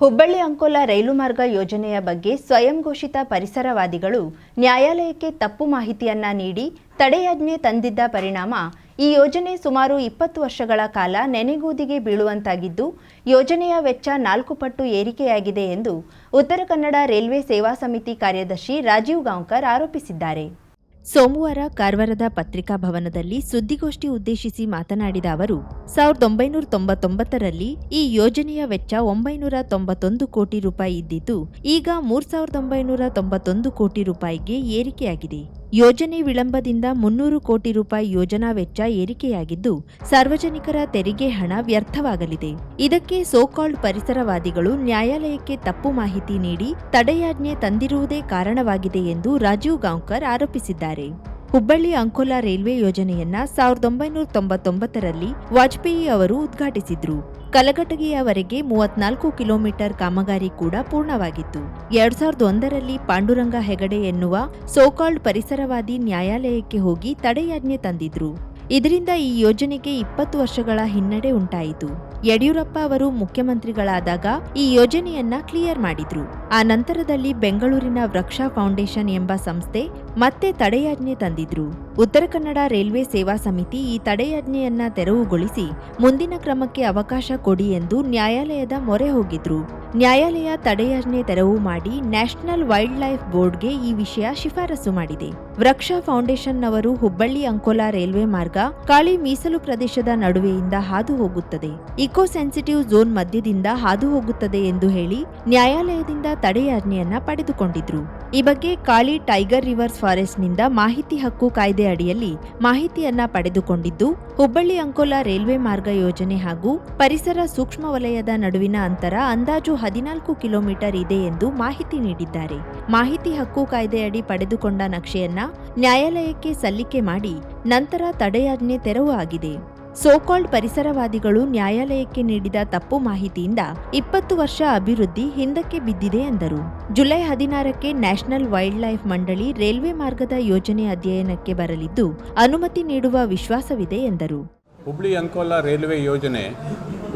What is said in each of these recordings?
ಹುಬ್ಬಳ್ಳಿ ಅಂಕೋಲಾ ರೈಲು ಮಾರ್ಗ ಯೋಜನೆಯ ಬಗ್ಗೆ ಸ್ವಯಂ ಘೋಷಿತ ಪರಿಸರವಾದಿಗಳು ನ್ಯಾಯಾಲಯಕ್ಕೆ ತಪ್ಪು ಮಾಹಿತಿಯನ್ನ ನೀಡಿ ತಡೆಯಾಜ್ಞೆ ತಂದಿದ್ದ ಪರಿಣಾಮ ಈ ಯೋಜನೆ ಸುಮಾರು ಇಪ್ಪತ್ತು ವರ್ಷಗಳ ಕಾಲ ನೆನೆಗೂದಿಗೆ ಬೀಳುವಂತಾಗಿದ್ದು, ಯೋಜನೆಯ ವೆಚ್ಚ ನಾಲ್ಕು ಪಟ್ಟು ಏರಿಕೆಯಾಗಿದೆ ಎಂದು ಉತ್ತರ ಕನ್ನಡ ರೈಲ್ವೆ ಸೇವಾ ಸಮಿತಿ ಕಾರ್ಯದರ್ಶಿ ರಾಜೀವ್ ಗಾಂವ್ಕರ್ ಆರೋಪಿಸಿದ್ದಾರೆ. ಸೋಮವಾರ ಕಾರವಾರದ ಪತ್ರಿಕಾ ಭವನದಲ್ಲಿ ಸುದ್ದಿಗೋಷ್ಠಿ ಉದ್ದೇಶಿಸಿ ಮಾತನಾಡಿದ ಅವರು, ಸಾವಿರದ ಒಂಬೈನೂರ ತೊಂಬತ್ತೊಂಬತ್ತರಲ್ಲಿ ಈ ಯೋಜನೆಯ ವೆಚ್ಚ ಒಂಬೈನೂರ ತೊಂಬತ್ತೊಂದು ಕೋಟಿ ರೂಪಾಯಿ ಇದ್ದಿದ್ದು, ಈಗ ಮೂರ್ ಸಾವಿರದ ಒಂಬೈನೂರ ತೊಂಬತ್ತೊಂದು ಕೋಟಿ ರೂಪಾಯಿಗೆ ಏರಿಕೆಯಾಗಿದೆ. ಯೋಜನೆ ವಿಳಂಬದಿಂದ ಮುನ್ನೂರು ಕೋಟಿ ರೂಪಾಯಿ ಯೋಜನಾ ವೆಚ್ಚ ಏರಿಕೆಯಾಗಿದ್ದು, ಸಾರ್ವಜನಿಕರ ತೆರಿಗೆ ಹಣ ವ್ಯರ್ಥವಾಗಲಿದೆ. ಇದಕ್ಕೆ ಸೋಕಾಲ್ಡ್ ಪರಿಸರವಾದಿಗಳು ನ್ಯಾಯಾಲಯಕ್ಕೆ ತಪ್ಪು ಮಾಹಿತಿ ನೀಡಿ, ತಡೆಯಾಜ್ಞೆ ತಂದಿರುವುದೇ ಕಾರಣವಾಗಿದೆ ಎಂದು ರಾಜೀವ್ ಗಾಂವ್ಕರ್ ಆರೋಪಿಸಿದ್ದಾರೆ. ಹುಬ್ಬಳ್ಳಿ ಅಂಕೋಲಾ ರೈಲ್ವೆ ಯೋಜನೆಯನ್ನ ಸಾವಿರದ ಒಂಬೈನೂರ ತೊಂಬತ್ತೊಂಬತ್ತರಲ್ಲಿ ವಾಜಪೇಯಿ ಅವರು ಉದ್ಘಾಟಿಸಿದ್ರು. ಕಲಘಟಗಿಯವರೆಗೆ ಮೂವತ್ನಾಲ್ಕು ಕಿಲೋಮೀಟರ್ ಕಾಮಗಾರಿ ಕೂಡ ಪೂರ್ಣವಾಗಿತ್ತು. ಎರಡ್ ಸಾವಿರದ ಒಂದರಲ್ಲಿ ಪಾಂಡುರಂಗ ಹೆಗಡೆ ಎನ್ನುವ ಸೋಕಾಲ್ಡ್ ಪರಿಸರವಾದಿ ನ್ಯಾಯಾಲಯಕ್ಕೆ ಹೋಗಿ ತಡೆಯಾಜ್ಞೆ ತಂದಿದ್ರು. ಇದರಿಂದ ಈ ಯೋಜನೆಗೆ ಇಪ್ಪತ್ತು ವರ್ಷಗಳ ಹಿನ್ನಡೆ ಉಂಟಾಯಿತು. ಯಡಿಯೂರಪ್ಪ ಅವರು ಮುಖ್ಯಮಂತ್ರಿಗಳಾದಾಗ ಈ ಯೋಜನೆಯನ್ನ ಕ್ಲಿಯರ್ ಮಾಡಿದ್ರು. ಆ ನಂತರದಲ್ಲಿ ಬೆಂಗಳೂರಿನ ವೃಕ್ಷಾ ಫೌಂಡೇಶನ್ ಎಂಬ ಸಂಸ್ಥೆ ಮತ್ತೆ ತಡೆಯಾಜ್ಞೆ ತಂದಿದ್ರು. ಉತ್ತರ ಕನ್ನಡ ರೈಲ್ವೆ ಸೇವಾ ಸಮಿತಿ ಈ ತಡೆಯಾಜ್ಞೆಯನ್ನ ತೆರವುಗೊಳಿಸಿ ಮುಂದಿನ ಕ್ರಮಕ್ಕೆ ಅವಕಾಶ ಕೊಡಿ ಎಂದು ನ್ಯಾಯಾಲಯದ ಮೊರೆ ಹೋಗಿದ್ರು. ನ್ಯಾಯಾಲಯ ತಡೆಯಾಜ್ಞೆ ತೆರವು ಮಾಡಿ ನ್ಯಾಷನಲ್ ವೈಲ್ಡ್ ಲೈಫ್ ಬೋರ್ಡ್ಗೆ ಈ ವಿಷಯ ಶಿಫಾರಸು ಮಾಡಿದೆ. ಫೌಂಡೇಶನ್ ಫೌಂಡೇಶನ್ನವರು ಹುಬ್ಬಳ್ಳಿ ಅಂಕೋಲಾ ರೈಲ್ವೆ ಮಾರ್ಗ, ಕಾಳಿ ಮೀಸಲು ಪ್ರದೇಶದ ನಡುವೆಯಿಂದ ಹಾದು ಹೋಗುತ್ತದೆ. ಇಕೋ ಸೆನ್ಸಿಟಿವ್ ಝೋನ್ ಮಧ್ಯದಿಂದ ಹಾದು ಹೋಗುತ್ತದೆ ಎಂದು ಹೇಳಿ ನ್ಯಾಯಾಲಯದಿಂದ ತಡೆಯಾಜ್ಞೆಯನ್ನ ಪಡೆದುಕೊಂಡಿದ್ರು. ಈ ಬಗ್ಗೆ ಕಾಳಿ ಟೈಗರ್ ರಿವರ್ಸ್ ಫಾರೆಸ್ಟ್ನಿಂದ ಮಾಹಿತಿ ಹಕ್ಕು ಕಾಯ್ದೆ ಅಡಿಯಲ್ಲಿ ಮಾಹಿತಿಯನ್ನ ಪಡೆದುಕೊಂಡಿದ್ದು, ಹುಬ್ಬಳ್ಳಿ ಅಂಕೋಲಾ ರೈಲ್ವೆ ಮಾರ್ಗ ಯೋಜನೆ ಹಾಗೂ ಪರಿಸರ ಸೂಕ್ಷ್ಮ ವಲಯದ ನಡುವಿನ ಅಂತರ ಅಂದಾಜು ಹದಿನಾಲ್ಕು ಕಿಲೋಮೀಟರ್ ಇದೆ ಎಂದು ಮಾಹಿತಿ ನೀಡಿದ್ದಾರೆ. ಮಾಹಿತಿ ಹಕ್ಕು ಕಾಯ್ದೆಯಡಿ ಪಡೆದುಕೊಂಡ ನಕ್ಷೆಯನ್ನ ನ್ಯಾಯಾಲಯಕ್ಕೆ ಸಲ್ಲಿಕೆ ಮಾಡಿ ನಂತರ ತಡೆಯಾಜ್ಞೆ ತೆರವು ಆಗಿದೆ. ಸೋಕಾಲ್ಡ್ ಪರಿಸರವಾದಿಗಳು ನ್ಯಾಯಾಲಯಕ್ಕೆ ನೀಡಿದ ತಪ್ಪು ಮಾಹಿತಿಯಿಂದ ಇಪ್ಪತ್ತು ವರ್ಷ ಅಭಿವೃದ್ಧಿ ಹಿಂದಕ್ಕೆ ಬಿದ್ದಿದೆ ಎಂದರು. ಜುಲೈ ಹದಿನಾರಕ್ಕೆ ನ್ಯಾಷನಲ್ ವೈಲ್ಡ್ ಲೈಫ್ ಮಂಡಳಿ ರೈಲ್ವೆ ಮಾರ್ಗದ ಯೋಜನೆ ಅಧ್ಯಯನಕ್ಕೆ ಬರಲಿದ್ದು, ಅನುಮತಿ ನೀಡುವ ವಿಶ್ವಾಸವಿದೆ ಎಂದರು. ಹುಬ್ಳಿ ಅಂಕೋಲಾ ರೈಲ್ವೆ ಯೋಜನೆ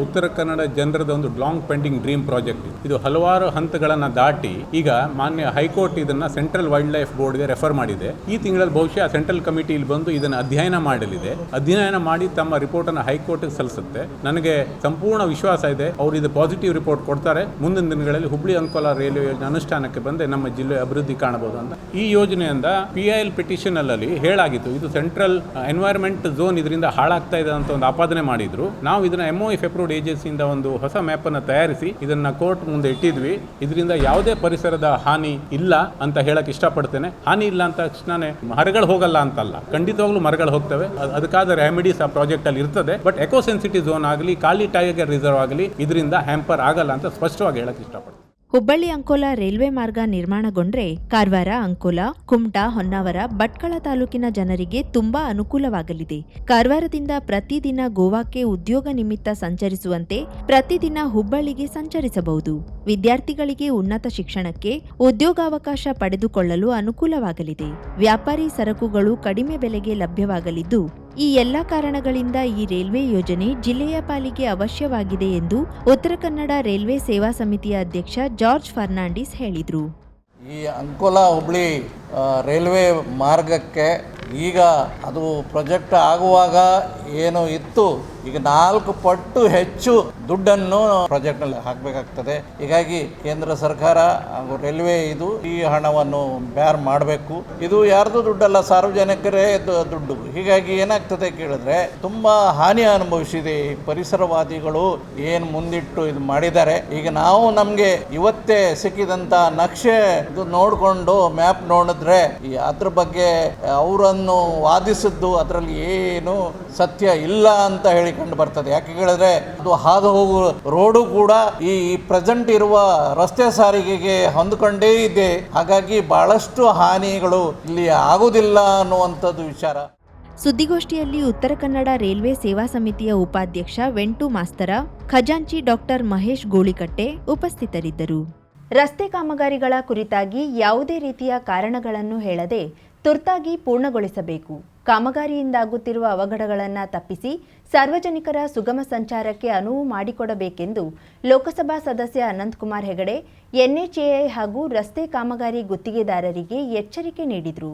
ಉತ್ತರ ಕನ್ನಡ ಜನರದ ಒಂದು ಲಾಂಗ್ ಪೆಂಡಿಂಗ್ ಡ್ರೀಮ್ ಪ್ರಾಜೆಕ್ಟ್ ಇದು. ಹಲವಾರು ಹಂತಗಳನ್ನು ದಾಟಿ ಈಗ ಮಾನ್ಯ ಹೈಕೋರ್ಟ್ ಇದನ್ನ ಸೆಂಟ್ರಲ್ ವೈಲ್ಡ್ ಲೈಫ್ ಬೋರ್ಡ್ಗೆ ರೆಫರ್ ಮಾಡಿದೆ. ಈ ತಿಂಗಳಲ್ಲಿ ಬಹುಶಃ ಸೆಂಟ್ರಲ್ ಕಮಿಟಿ ಇಲ್ಲಿ ಬಂದು ಇದನ್ನು ಅಧ್ಯಯನ ಮಾಡಲಿದೆ. ಅಧ್ಯಯನ ಮಾಡಿ ತಮ್ಮ ರಿಪೋರ್ಟ್ ಅನ್ನು ಹೈಕೋರ್ಟ್ಗೆ ಸಲ್ಲಿಸುತ್ತೆ. ನನಗೆ ಸಂಪೂರ್ಣ ವಿಶ್ವಾಸ ಇದೆ. ಅವರು ಇದು ಪಾಸಿಟಿವ್ ರಿಪೋರ್ಟ್ ಕೊಡ್ತಾರೆ. ಮುಂದಿನ ದಿನಗಳಲ್ಲಿ ಹುಬ್ಳಿ ಅಂಕೋಲ ರೈಲ್ವೆ ಯೋಜನೆ ಅನುಷ್ಠಾನಕ್ಕೆ ಬಂದೆ ನಮ್ಮ ಜಿಲ್ಲೆ ಅಭಿವೃದ್ಧಿ ಕಾಣಬಹುದು ಅಂತ. ಈ ಯೋಜನೆಯಿಂದ ಪಿ ಐ ಎಲ್ ಪಿಟಿಷನ್ ಅಲ್ಲಿ ಹೇಳಾಗಿತ್ತು. ಇದು ಸೆಂಟ್ರಲ್ ಎನ್ವೈರ್ಮೆಂಟ್ ಝೋನ್ ಇದರಿಂದ ಹಾಳಾಗ್ತಾ ಇದೆ ಅಂತ ಒಂದು ಆಪಾದನೆ ಮಾಡಿದ್ರು. ನಾವು ಇದನ್ನ ಎಂ ಎಫ್ ಅಪ್ರೂವ್ಡ್ ಏಜೆನ್ಸಿಯಿಂದ ಒಂದು ಹೊಸ ಮ್ಯಾಪ್ ಅನ್ನು ತಯಾರಿಸಿ ಇದನ್ನ ಕೋರ್ಟ್ ಮುಂದೆ ಇಟ್ಟಿದ್ವಿ. ಇದರಿಂದ ಯಾವುದೇ ಪರಿಸರದ ಹಾನಿ ಇಲ್ಲ ಅಂತ ಹೇಳಕ್ ಇಷ್ಟಪಡ್ತೇನೆ. ಹಾನಿ ಇಲ್ಲ ಅಂತ ತಕ್ಷಣನೇ ಮರಗಳು ಹೋಗಲ್ಲ ಅಂತಲ್ಲ. ಖಂಡಿತವಾಗ್ಲೂ ಮರಗಳು ಹೋಗ್ತವೆ. ಅದಕ್ಕಾದ ರೆಮಿಡೀಸ್ ಆ ಪ್ರಾಜೆಕ್ಟ್ ಅಲ್ಲಿ ಇರ್ತದೆ. ಬಟ್ ಎಕೋ ಸೆನ್ಸಿಟಿವ್ ಝೋನ್ ಆಗಲಿ, ಖಾಲಿ ಟೈಗರ್ ರಿಸರ್ವ್ ಆಗಲಿ, ಇದರಿಂದ ಹ್ಯಾಂಪರ್ ಆಗಲ್ಲ ಅಂತ ಸ್ಪಷ್ಟವಾಗಿ ಹೇಳಕ್ ಇಷ್ಟಪಡ್ತೀನಿ. ಹುಬ್ಬಳ್ಳಿ ಅಂಕೋಲ ರೈಲ್ವೆ ಮಾರ್ಗ ನಿರ್ಮಾಣಗೊಂಡ್ರೆ ಕಾರವಾರ, ಅಂಕೋಲ, ಕುಮಟಾ, ಹೊನ್ನಾವರ, ಭಟ್ಕಳ ತಾಲೂಕಿನ ಜನರಿಗೆ ತುಂಬಾ ಅನುಕೂಲವಾಗಲಿದೆ. ಕಾರವಾರದಿಂದ ಪ್ರತಿದಿನ ಗೋವಾಕ್ಕೆ ಉದ್ಯೋಗ ನಿಮಿತ್ತ ಸಂಚರಿಸುವಂತೆ ಪ್ರತಿದಿನ ಹುಬ್ಬಳ್ಳಿಗೆ ಸಂಚರಿಸಬಹುದು. ವಿದ್ಯಾರ್ಥಿಗಳಿಗೆ ಉನ್ನತ ಶಿಕ್ಷಣಕ್ಕೆ ಉದ್ಯೋಗಾವಕಾಶ ಪಡೆದುಕೊಳ್ಳಲು ಅನುಕೂಲವಾಗಲಿದೆ. ವ್ಯಾಪಾರಿ ಸರಕುಗಳು ಕಡಿಮೆ ಬೆಲೆಗೆ ಲಭ್ಯವಾಗಲಿದ್ದು ಈ ಎಲ್ಲ ಕಾರಣಗಳಿಂದ ಈ ರೈಲ್ವೆ ಯೋಜನೆ ಜಿಲ್ಲೆಯ ಪಾಲಿಗೆ ಅವಶ್ಯವಾಗಿದೆ ಎಂದು ಉತ್ತರ ಕನ್ನಡ ರೈಲ್ವೆ ಸೇವಾ ಸಮಿತಿಯ ಅಧ್ಯಕ್ಷ ಜಾರ್ಜ್ ಫರ್ನಾಂಡಿಸ್ ಹೇಳಿದರು. ಈ ಅಂಕೋಲಾ ಹುಬ್ಳಿ ರೈಲ್ವೆ ಮಾರ್ಗಕ್ಕೆ ಈಗ ಅದು ಪ್ರಾಜೆಕ್ಟ್ ಆಗುವಾಗ ಏನು ಇತ್ತು ಈಗ ನಾಲ್ಕು ಪಟ್ಟು ಹೆಚ್ಚು ದುಡ್ಡನ್ನು ಪ್ರಾಜೆಕ್ಟ್ನಲ್ಲಿ ಹಾಕಬೇಕಾಗ್ತದೆ. ಹೀಗಾಗಿ ಕೇಂದ್ರ ಸರ್ಕಾರ ಹಾಗೂ ರೈಲ್ವೆ ಇದು ಈ ಹಣವನ್ನು ಬ್ಯಾರ್ ಮಾಡಬೇಕು. ಇದು ಯಾರ್ದು ದುಡ್ಡಲ್ಲ, ಸಾರ್ವಜನಿಕರೇ ದುಡ್ಡು. ಹೀಗಾಗಿ ಏನಾಗ್ತದೆ ಕೇಳಿದ್ರೆ ತುಂಬ ಹಾನಿ ಅನುಭವಿಸಿದೆ ಈ ಪರಿಸರವಾದಿಗಳು. ಏನು ಮುಂದಿಟ್ಟು ಇದು ಮಾಡಿದ್ದಾರೆ. ಈಗ ನಾವು ನಮಗೆ ಇವತ್ತೇ ಸಿಕ್ಕಿದಂಥ ನಕ್ಷೆ ಇದು ನೋಡಿಕೊಂಡು ಮ್ಯಾಪ್ ನೋಡಿದ್ರೆ ಅದ್ರ ಬಗ್ಗೆ ಅವರನ್ನು ವಾದಿಸಿದ್ದು ಅದರಲ್ಲಿ ಏನು ಸತ್ಯ ಇಲ್ಲ ಅಂತ ಹೇಳಿಕೊಂಡು ಬರ್ತದೆ. ಯಾಕೆ ಹೇಳಿದ್ರೆ ಅದು ಹಾದು ಹೋಗುವ ರೋಡು ಕೂಡ ಈ ಪ್ರೆಸೆಂಟ್ ಇರುವ ರಸ್ತೆ ಸಾರಿಗೆಗೆ ಹೊಂದ್ಕೊಂಡೇ ಇದೆ. ಹಾಗಾಗಿ ಬಹಳಷ್ಟು ಹಾನಿಗಳು ಇಲ್ಲಿ ಆಗುವುದಿಲ್ಲ ಅನ್ನುವಂಥದ್ದು ವಿಚಾರ. ಸುದ್ದಿಗೋಷ್ಠಿಯಲ್ಲಿ ಉತ್ತರ ಕನ್ನಡ ರೈಲ್ವೆ ಸೇವಾ ಸಮಿತಿಯ ಉಪಾಧ್ಯಕ್ಷ ವೆಂಟು ಮಾಸ್ತರ, ಖಜಾಂಚಿ ಡಾಕ್ಟರ್ ಮಹೇಶ್ ಗೋಳಿಕಟ್ಟೆ ಉಪಸ್ಥಿತರಿದ್ದರು. ರಸ್ತೆ ಕಾಮಗಾರಿಗಳ ಕುರಿತಾಗಿ ಯಾವುದೇ ರೀತಿಯ ಕಾರಣಗಳನ್ನು ಹೇಳದೆ ತುರ್ತಾಗಿ ಪೂರ್ಣಗೊಳಿಸಬೇಕು. ಕಾಮಗಾರಿಯಿಂದಾಗುತ್ತಿರುವ ಅವಘಡಗಳನ್ನು ತಪ್ಪಿಸಿ ಸಾರ್ವಜನಿಕರ ಸುಗಮ ಸಂಚಾರಕ್ಕೆ ಅನುವು ಮಾಡಿಕೊಡಬೇಕೆಂದು ಲೋಕಸಭಾ ಸದಸ್ಯ ಅನಂತಕುಮಾರ್ ಹೆಗಡೆ, ಎನ್ಎಚ್ಎಐ ಹಾಗೂ ರಸ್ತೆ ಕಾಮಗಾರಿ ಗುತ್ತಿಗೆದಾರರಿಗೆ ಎಚ್ಚರಿಕೆ ನೀಡಿದರು.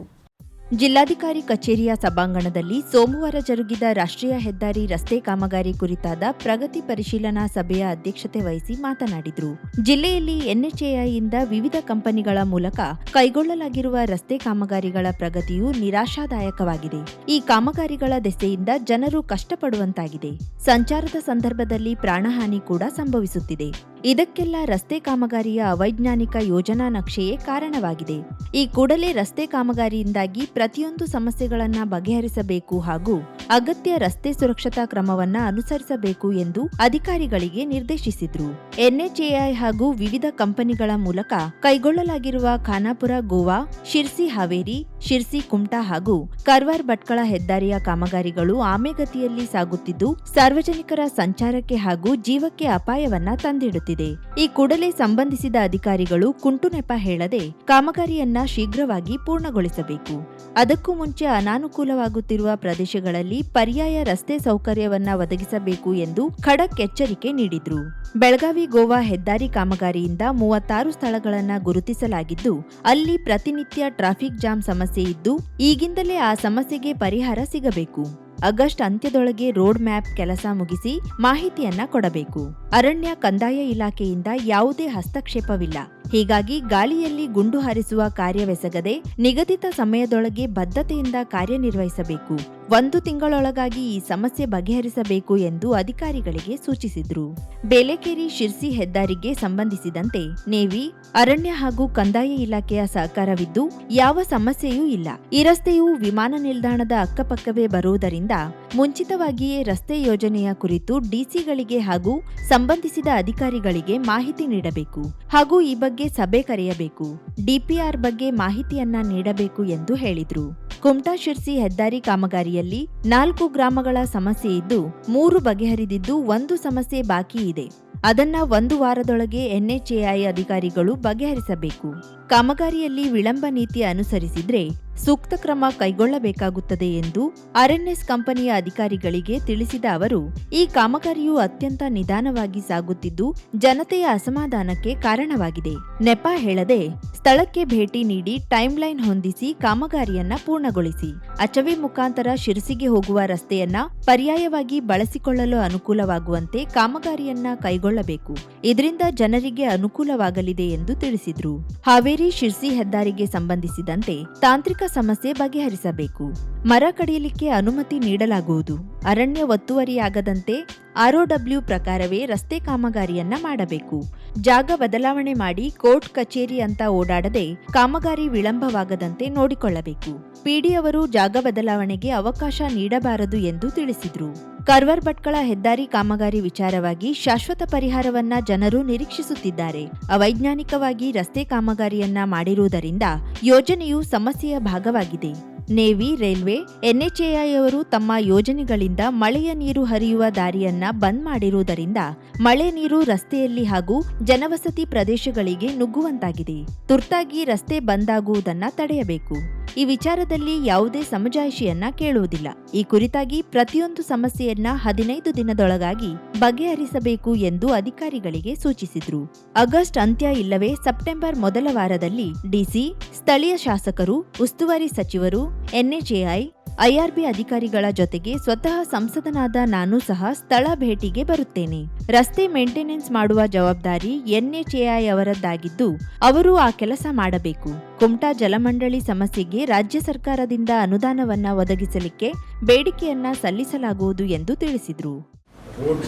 ಜಿಲ್ಲಾಧಿಕಾರಿ ಕಚೇರಿಯ ಸಭಾಂಗಣದಲ್ಲಿ ಸೋಮವಾರ ಜರುಗಿದ ರಾಷ್ಟ್ರೀಯ ಹೆದ್ದಾರಿ ರಸ್ತೆ ಕಾಮಗಾರಿ ಕುರಿತಾದ ಪ್ರಗತಿ ಪರಿಶೀಲನಾ ಸಭೆಯ ಅಧ್ಯಕ್ಷತೆ ವಹಿಸಿ ಮಾತನಾಡಿದರು. ಜಿಲ್ಲೆಯಲ್ಲಿ ಎನ್ಎಚ್ಎಐಯಿಂದ ವಿವಿಧ ಕಂಪನಿಗಳ ಮೂಲಕ ಕೈಗೊಳ್ಳಲಾಗಿರುವ ರಸ್ತೆ ಕಾಮಗಾರಿಗಳ ಪ್ರಗತಿಯು ನಿರಾಶಾದಾಯಕವಾಗಿದೆ. ಈ ಕಾಮಗಾರಿಗಳ ದೆಸೆಯಿಂದ ಜನರು ಕಷ್ಟಪಡುವಂತಾಗಿದೆ. ಸಂಚಾರದ ಸಂದರ್ಭದಲ್ಲಿ ಪ್ರಾಣಹಾನಿ ಕೂಡ ಸಂಭವಿಸುತ್ತಿದೆ. ಇದಕ್ಕೆಲ್ಲ ರಸ್ತೆ ಕಾಮಗಾರಿಯ ಅವೈಜ್ಞಾನಿಕ ಯೋಜನಾ ನಕ್ಷೆಯೇ ಕಾರಣವಾಗಿದೆ. ಈ ಕೂಡಲೇ ರಸ್ತೆ ಕಾಮಗಾರಿಯಿಂದಾಗಿ ಪ್ರತಿಯೊಂದು ಸಮಸ್ಯೆಗಳನ್ನ ಬಗೆಹರಿಸಬೇಕು ಹಾಗೂ ಅಗತ್ಯ ರಸ್ತೆ ಸುರಕ್ಷತಾ ಕ್ರಮವನ್ನ ಅನುಸರಿಸಬೇಕು ಎಂದು ಅಧಿಕಾರಿಗಳಿಗೆ ನಿರ್ದೇಶಿಸಿದ್ರು. ಎನ್ಎಚ್ಎಐ ಹಾಗೂ ವಿವಿಧ ಕಂಪನಿಗಳ ಮೂಲಕ ಕೈಗೊಳ್ಳಲಾಗಿರುವ ಖಾನಾಪುರ, ಗೋವಾ, ಶಿರ್ಸಿ, ಹಾವೇರಿ, ಶಿರ್ಸಿ, ಕುಮಟಾ ಹಾಗೂ ಕರ್ವಾರ್ ಭಟ್ಕಳ ಹೆದ್ದಾರಿಯ ಕಾಮಗಾರಿಗಳು ಆಮೆಗತಿಯಲ್ಲಿ ಸಾಗುತ್ತಿದ್ದು, ಸಾರ್ವಜನಿಕರ ಸಂಚಾರಕ್ಕೆ ಹಾಗೂ ಜೀವಕ್ಕೆ ಅಪಾಯವನ್ನ ತಂದಿಡುತ್ತಿದೆ. ಈ ಕೂಡಲೇ ಸಂಬಂಧಿಸಿದ ಅಧಿಕಾರಿಗಳು ಕುಂಟು ನೆಪ ಹೇಳದೆ ಕಾಮಗಾರಿಯನ್ನ ಶೀಘ್ರವಾಗಿ ಪೂರ್ಣಗೊಳಿಸಬೇಕು. ಅದಕ್ಕೂ ಮುಂಚೆ ಅನಾನುಕೂಲವಾಗುತ್ತಿರುವ ಪ್ರದೇಶಗಳಲ್ಲಿ ಪರ್ಯಾಯ ರಸ್ತೆ ಸೌಕರ್ಯವನ್ನ ಒದಗಿಸಬೇಕು ಎಂದು ಖಡಕ್ ಎಚ್ಚರಿಕೆ ನೀಡಿದ್ರು. ಬೆಳಗಾವಿ ಗೋವಾ ಹೆದ್ದಾರಿ ಕಾಮಗಾರಿಯಿಂದ ಮೂವತ್ತಾರು ಸ್ಥಳಗಳನ್ನು ಗುರುತಿಸಲಾಗಿದ್ದು, ಅಲ್ಲಿ ಪ್ರತಿನಿತ್ಯ ಟ್ರಾಫಿಕ್ ಜಾಮ್ ಸಮಸ್ಯೆ ಇದ್ದು, ಈಗಿಂದಲೇ ಆ ಸಮಸ್ಯೆಗೆ ಪರಿಹಾರ ಸಿಗಬೇಕು. ಆಗಸ್ಟ್ ಅಂತ್ಯದೊಳಗೆ ರೋಡ್ ಮ್ಯಾಪ್ ಕೆಲಸ ಮುಗಿಸಿ ಮಾಹಿತಿಯನ್ನ ಕೊಡಬೇಕು. ಅರಣ್ಯ ಕಂದಾಯ ಇಲಾಖೆಯಿಂದ ಯಾವುದೇ ಹಸ್ತಕ್ಷೇಪವಿಲ್ಲ. ಹೀಗಾಗಿ ಗಾಳಿಯಲ್ಲಿ ಗುಂಡು ಹಾರಿಸುವ ಕಾರ್ಯವೆಸಗದೆ ನಿಗದಿತ ಸಮಯದೊಳಗೆ ಬದ್ಧತೆಯಿಂದ ಕಾರ್ಯನಿರ್ವಹಿಸಬೇಕು. ಒಂದು ತಿಂಗಳೊಳಗಾಗಿ ಈ ಸಮಸ್ಯೆ ಬಗೆಹರಿಸಬೇಕು ಎಂದು ಅಧಿಕಾರಿಗಳಿಗೆ ಸೂಚಿಸಿದ್ರು. ಬೇಲೆಕೇರಿ ಶಿರ್ಸಿ ಹೆದ್ದಾರಿಗೆ ಸಂಬಂಧಿಸಿದಂತೆ ನೇವಿ, ಅರಣ್ಯ ಹಾಗೂ ಕಂದಾಯ ಇಲಾಖೆಯ ಸಹಕಾರವಿದ್ದು ಯಾವ ಸಮಸ್ಯೆಯೂ ಇಲ್ಲ. ಈ ರಸ್ತೆಯು ವಿಮಾನ ನಿಲ್ದಾಣದ ಅಕ್ಕಪಕ್ಕವೇ ಬರುವುದರಿಂದ ಮುಂಚಿತವಾಗಿಯೇ ರಸ್ತೆ ಯೋಜನೆಯ ಕುರಿತು ಡಿಸಿಗಳಿಗೆ ಹಾಗೂ ಸಂಬಂಧಿಸಿದ ಅಧಿಕಾರಿಗಳಿಗೆ ಮಾಹಿತಿ ನೀಡಬೇಕು ಹಾಗೂ ಈ ಬಗ್ಗೆ ಸಭೆ ಕರೆಯಬೇಕು. ಡಿಪಿಆರ್ ಬಗ್ಗೆ ಮಾಹಿತಿಯನ್ನ ನೀಡಬೇಕು ಎಂದು ಹೇಳಿದ್ರು. ಕುಮಟಾ ಶಿರ್ಸಿ ಹೆದ್ದಾರಿ ಕಾಮಗಾರಿಯಲ್ಲಿ ನಾಲ್ಕು ಗ್ರಾಮಗಳ ಸಮಸ್ಯೆ ಇದ್ದು, ಮೂರು ಬಗೆಹರಿದಿದ್ದು ಒಂದು ಸಮಸ್ಯೆ ಬಾಕಿ ಇದೆ. ಅದನ್ನ ಒಂದು ವಾರದೊಳಗೆ ಎನ್ಎಚ್ಎಐ ಅಧಿಕಾರಿಗಳು ಬಗೆಹರಿಸಬೇಕು. ಕಾಮಗಾರಿಯಲ್ಲಿ ವಿಳಂಬ ನೀತಿ ಅನುಸರಿಸಿದ್ರೆ ಸೂಕ್ತ ಕ್ರಮ ಕೈಗೊಳ್ಳಬೇಕಾಗುತ್ತದೆ ಎಂದು ಆರ್ಎನ್ಎಸ್ ಕಂಪನಿಯ ಅಧಿಕಾರಿಗಳಿಗೆ ತಿಳಿಸಿದ ಅವರು, ಈ ಕಾಮಗಾರಿಯು ಅತ್ಯಂತ ನಿಧಾನವಾಗಿ ಸಾಗುತ್ತಿದ್ದು, ಜನತೆಯ ಅಸಮಾಧಾನಕ್ಕೆ ಕಾರಣವಾಗಿದೆ. ನೆಪ ಹೇಳದೆ, ಸ್ಥಳಕ್ಕೆ ಭೇಟಿ ನೀಡಿ ಟೈಮ್ಲೈನ್ ಹೊಂದಿಸಿ ಕಾಮಗಾರಿಯನ್ನ ಪೂರ್ಣಗೊಳಿಸಿ. ಅಚವೆ ಮುಖಾಂತರ ಶಿರಸಿಗೆ ಹೋಗುವ ರಸ್ತೆಯನ್ನ ಪರ್ಯಾಯವಾಗಿ ಬಳಸಿಕೊಳ್ಳಲು ಅನುಕೂಲವಾಗುವಂತೆ ಕಾಮಗಾರಿಯನ್ನ ಕೈಗೊಳ್ಳಬೇಕು. ಇದರಿಂದ ಜನರಿಗೆ ಅನುಕೂಲವಾಗಲಿದೆ ಎಂದು ತಿಳಿಸಿದ್ರು. ಹಾವೇರಿ ಶಿರ್ಸಿ ಹೆದ್ದಾರಿಗೆ ಸಂಬಂಧಿಸಿದಂತೆ ತಾಂತ್ರಿಕ ಸಮಸ್ಯೆ ಬಗೆಹರಿಸಬೇಕು. ಮರ ಕಡಿಯಲಿಕ್ಕೆ ಅನುಮತಿ ನೀಡಲಾಗುವುದು. ಅರಣ್ಯ ಒತ್ತುವರಿಯಾಗದಂತೆ ಆರ್ಒಡಬ್ಲ್ಯೂ ಪ್ರಕಾರವೇ ರಸ್ತೆ ಕಾಮಗಾರಿಯನ್ನ ಮಾಡಬೇಕು. ಜಾಗ ಬದಲಾವಣೆ ಮಾಡಿ ಕೋರ್ಟ್ ಕಚೇರಿ ಅಂತ ಓಡಾಡದೆ ಕಾಮಗಾರಿ ವಿಳಂಬವಾಗದಂತೆ ನೋಡಿಕೊಳ್ಳಬೇಕು. ಪಿಡಿ ಅವರು ಜಾಗ ಬದಲಾವಣೆಗೆ ಅವಕಾಶ ನೀಡಬಾರದು ಎಂದು ತಿಳಿಸಿದರು. ಕರ್ವರ್ ಭಟ್ಕಳ ಹೆದ್ದಾರಿ ಕಾಮಗಾರಿ ವಿಚಾರವಾಗಿ ಶಾಶ್ವತ ಪರಿಹಾರವನ್ನ ಜನರು ನಿರೀಕ್ಷಿಸುತ್ತಿದ್ದಾರೆ. ಅವೈಜ್ಞಾನಿಕವಾಗಿ ರಸ್ತೆ ಕಾಮಗಾರಿಯನ್ನ ಮಾಡಿರುವುದರಿಂದ ಯೋಜನೆಯು ಸಮಸ್ಯೆಯ ಭಾಗವಾಗಿದೆ. ನೇವಿ, ರೈಲ್ವೆ, ಎನ್ಎಚ್ಎಐ ಅವರು ತಮ್ಮ ಯೋಜನೆಗಳಿಂದ ಮಳೆಯ ನೀರು ಹರಿಯುವ ದಾರಿಯನ್ನ ಬಂದ್ ಮಾಡಿರುವುದರಿಂದ ಮಳೆ ನೀರು ರಸ್ತೆಯಲ್ಲಿ ಹಾಗೂ ಜನವಸತಿ ಪ್ರದೇಶಗಳಿಗೆ ನುಗ್ಗುವಂತಾಗಿದೆ. ತುರ್ತಾಗಿ ರಸ್ತೆ ಬಂದಾಗುವುದನ್ನ ತಡೆಯಬೇಕು. ಈ ವಿಚಾರದಲ್ಲಿ ಯಾವುದೇ ಸಮಜಾಯಿಷಿಯನ್ನ ಕೇಳುವುದಿಲ್ಲ. ಈ ಕುರಿತಾಗಿ ಪ್ರತಿಯೊಂದು ಸಮಸ್ಯೆಯನ್ನ ಹದಿನೈದು ದಿನದೊಳಗಾಗಿ ಬಗೆಹರಿಸಬೇಕು ಎಂದು ಅಧಿಕಾರಿಗಳಿಗೆ ಸೂಚಿಸಿದ್ರು. ಆಗಸ್ಟ್ ಅಂತ್ಯ ಇಲ್ಲವೇ ಸೆಪ್ಟೆಂಬರ್ ಮೊದಲ ವಾರದಲ್ಲಿ ಡಿಸಿ, ಸ್ಥಳೀಯ ಶಾಸಕರು, ಉಸ್ತುವಾರಿ ಸಚಿವರು, ಎನ್ಎಚ್ಎಐ ಐಆರ್ಬಿ ಅಧಿಕಾರಿಗಳ ಜೊತೆಗೆ ಸ್ವತಃ ಸಂಸದನಾದ ನಾನು ಸಹ ಸ್ಥಳ ಭೇಟಿಗೆ ಬರುತ್ತೇನೆ. ರಸ್ತೆ ಮೇಂಟೆನೆನ್ಸ್ ಮಾಡುವ ಜವಾಬ್ದಾರಿ ಎನ್ಎಚ್ಎಐ ಅವರದ್ದಾಗಿದ್ದು, ಅವರು ಆ ಕೆಲಸ ಮಾಡಬೇಕು. ಕುಮಟಾ ಜಲಮಂಡಳಿ ಸಮಸ್ಯೆಗೆ ರಾಜ್ಯ ಸರ್ಕಾರದಿಂದ ಅನುದಾನವನ್ನ ಒದಗಿಸಲಿಕ್ಕೆ ಬೇಡಿಕೆಯನ್ನ ಸಲ್ಲಿಸಲಾಗುವುದು ಎಂದು ತಿಳಿಸಿದ್ರು. ರೋಡ್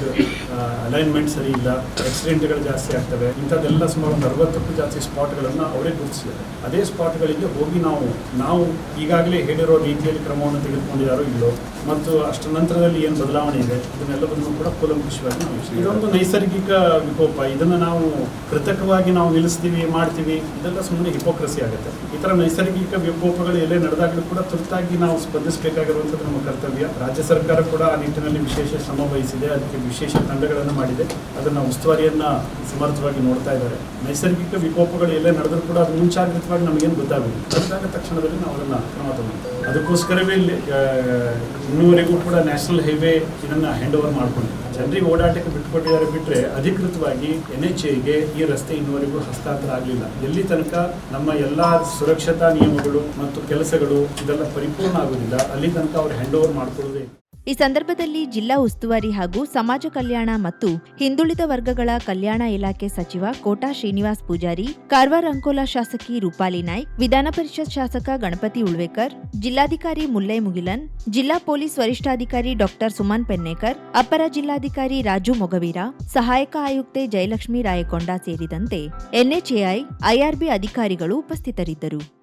ಅಲೈನ್ಮೆಂಟ್ ಸರಿ ಇಲ್ಲ ಆಕ್ಸಿಡೆಂಟ್ಗಳು ಜಾಸ್ತಿ ಆಗ್ತವೆ, ಇಂಥದ್ದೆಲ್ಲ ಸುಮಾರು ಒಂದು ಅರವತ್ತಕ್ಕೂ ಜಾಸ್ತಿ ಸ್ಪಾಟ್ಗಳನ್ನು ಅವರೇ ಗುರುತಿಸಿದ್ದಾರೆ. ಅದೇ ಸ್ಪಾಟ್ಗಳಿಗೆ ಹೋಗಿ ನಾವು ನಾವು ಈಗಾಗಲೇ ಹೇಳಿರೋ ರೀತಿಯಲ್ಲಿ ಕ್ರಮವನ್ನು ತೆಗೆದುಕೊಂಡಿದ್ದಾರೋ ಇಲ್ಲೋ, ಮತ್ತು ಅಷ್ಟರ ನಂತರದಲ್ಲಿ ಏನು ಬದಲಾವಣೆ ಇದೆ, ಇದನ್ನೆಲ್ಲವನ್ನು ಕೂಡ ಕೂಲಂಕುಷವಾಗಿ ನಾವು ಇದೊಂದು ನೈಸರ್ಗಿಕ ವಿಕೋಪ, ಇದನ್ನು ನಾವು ಕೃತಕವಾಗಿ ನಾವು ನಿಲ್ಲಿಸ್ತೀವಿ, ಮಾಡ್ತೀವಿ, ಇದೆಲ್ಲ ಸುಮ್ಮನೆ ಹಿಪೋಕ್ರಸಿ ಆಗುತ್ತೆ. ಈ ಥರ ನೈಸರ್ಗಿಕ ವಿಕೋಪಗಳು ಎಲ್ಲೇ ನಡೆದಾಗಲೂ ಕೂಡ ತುರ್ತಾಗಿ ನಾವು ಸ್ಪಂದಿಸಬೇಕಾಗಿರುವಂಥದ್ದು ನಮ್ಮ ಕರ್ತವ್ಯ. ರಾಜ್ಯ ಸರ್ಕಾರ ಕೂಡ ಆ ನಿಟ್ಟಿನಲ್ಲಿ ವಿಶೇಷ ಶ್ರಮ ವಹಿಸಿದೆ ಅದಕ್ಕೆ ವಿಶೇಷ ತಂಡಗಳನ್ನು ಮಾಡಿದೆ. ಅದನ್ನು ಉಸ್ತುವಾರಿಯನ್ನು ಸಮರ್ಥವಾಗಿ ನೋಡ್ತಾ ಇದ್ದಾರೆ. ನೈಸರ್ಗಿಕ ವಿಕೋಪಗಳು ಎಲ್ಲೇ ನಡೆದರೂ ಕೂಡ ಅದು ಮುಂಚಾಗ್ರತವಾಗಿ ನಮಗೇನು ಗೊತ್ತಾಗುತ್ತೆ ಗೊತ್ತಾದ ತಕ್ಷಣದಲ್ಲಿ ನಾವು ಅದನ್ನು ಕ್ರಮ ತಗೊಂಡು ಅದಕ್ಕೋಸ್ಕರವೇ ಇಲ್ಲಿ ಇನ್ನೂವರೆಗೂ ಕೂಡ ನ್ಯಾಷನಲ್ ಹೈವೇ ಇದನ್ನು ಹ್ಯಾಂಡ್ ಓವರ್ ಮಾಡ್ಕೊಂಡು ಜನರಿಗೆ ಓಡಾಟಕ್ಕೆ ಬಿಟ್ಕೊಟ್ಟಿದ್ದಾರೆ ಬಿಟ್ಟರೆ ಅಧಿಕೃತವಾಗಿ ಎನ್ ಎಚ್ ಎಗೆ ಈ ರಸ್ತೆ ಇನ್ನುವರೆಗೂ ಹಸ್ತಾಂತರ ಆಗಲಿಲ್ಲ. ಎಲ್ಲಿ ತನಕ ನಮ್ಮ ಎಲ್ಲ ಸುರಕ್ಷತಾ ನಿಯಮಗಳು ಮತ್ತು ಕೆಲಸಗಳು ಇದೆಲ್ಲ ಪರಿಪೂರ್ಣ ಆಗೋದಿಲ್ಲ ಅಲ್ಲಿ ತನಕ ಅವ್ರು ಹ್ಯಾಂಡ್ ಓವರ್ ಮಾಡ್ಕೊಳ್ಳೋದೇ ಈ ಸಂದರ್ಭದಲ್ಲಿ ಜಿಲ್ಲಾ ಉಸ್ತುವಾರಿ ಹಾಗೂ ಸಮಾಜ ಕಲ್ಯಾಣ ಮತ್ತು ಹಿಂದುಳಿದ ವರ್ಗಗಳ ಕಲ್ಯಾಣ ಇಲಾಖೆ ಸಚಿವ ಕೋಟಾ ಶ್ರೀನಿವಾಸ್ ಪೂಜಾರಿ, ಕಾರವಾರ ಅಂಕೋಲಾ ಶಾಸಕಿ ರೂಪಾಲಿ ನಾಯ್ಕ್, ವಿಧಾನ ಪರಿಷತ್ ಶಾಸಕ ಗಣಪತಿ ಉಳ್ವೇಕರ್, ಜಿಲ್ಲಾಧಿಕಾರಿ ಮುಲ್ಲೈ ಮುಗಿಲನ್, ಜಿಲ್ಲಾ ಪೊಲೀಸ್ ವರಿಷ್ಠಾಧಿಕಾರಿ ಡಾಕ್ಟರ್ ಸುಮನ್ ಪೆನ್ನೇಕರ್, ಅಪರ ಜಿಲ್ಲಾಧಿಕಾರಿ ರಾಜು ಮೊಗವೀರ, ಸಹಾಯಕ ಆಯುಕ್ತೆ ಜಯಲಕ್ಷ್ಮಿ ರಾಯಕೊಂಡ ಸೇರಿದಂತೆ ಎನ್ಎಚ್ಎಐ ಐಆರ್ಬಿ ಅಧಿಕಾರಿಗಳು ಉಪಸ್ಥಿತರಿದ್ದರು.